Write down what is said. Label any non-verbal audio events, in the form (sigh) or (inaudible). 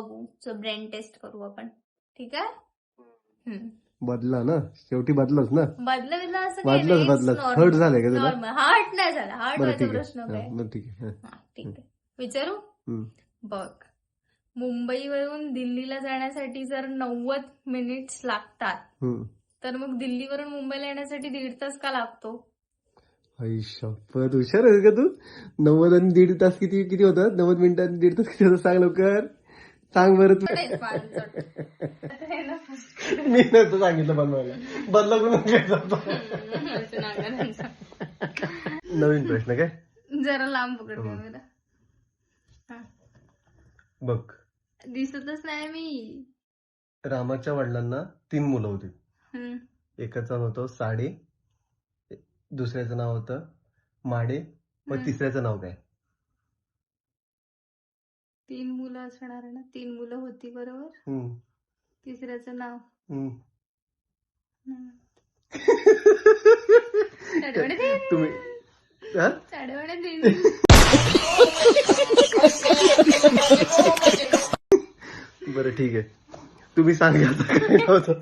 बघू. Brain taste करू आपण. ठीक आहे. बदला ना. शेवटी बदलच ना. बदलं बिदलं असं बदलच बदलच. हर्ट झालंय का तुला नॉर्मल हार्ट नाही झाला. हार्ट व्हायचा आहे. प्रश्न हा, काय ठीक आहे. ठीक आहे. विचारू. बघ. मुंबईवरून दिल्लीला जाण्यासाठी जर नव्वद मिनिट्स लागतात. तर मग दिल्लीवरून मुंबईला येण्यासाठी दीड तास का लागतो? हुशार आहेस का तू? नव्वद आणि दीड तास किती किती होतात? नव्वद मिनिटं आणि दीड तास किती होतात? सांग लवकर. सांग बरं तू. मी नव्हतं सांगितलं बनवायला बदला करून नागा त्यांचा. नवीन प्रश्न काय जरा लांब पकड कॅमेरा हा. बघ दिसतच नाही मी रामाच्या वडिलांना तीन मुलं होती हम्म. एकाचं नाव होतं साडे दुसऱ्याचं नाव होतं माडे व हम्म. तिसऱ्याचं नाव काय तीन मुलं असणार ना तीन मुलं होती बरोबर हम्म. तिसऱ्याचं नाव हम्म. चढवणे. (laughs) तुम्ही हा? चढवणे. बरं ठीक आहे तुम्ही सांगा आता काय होतं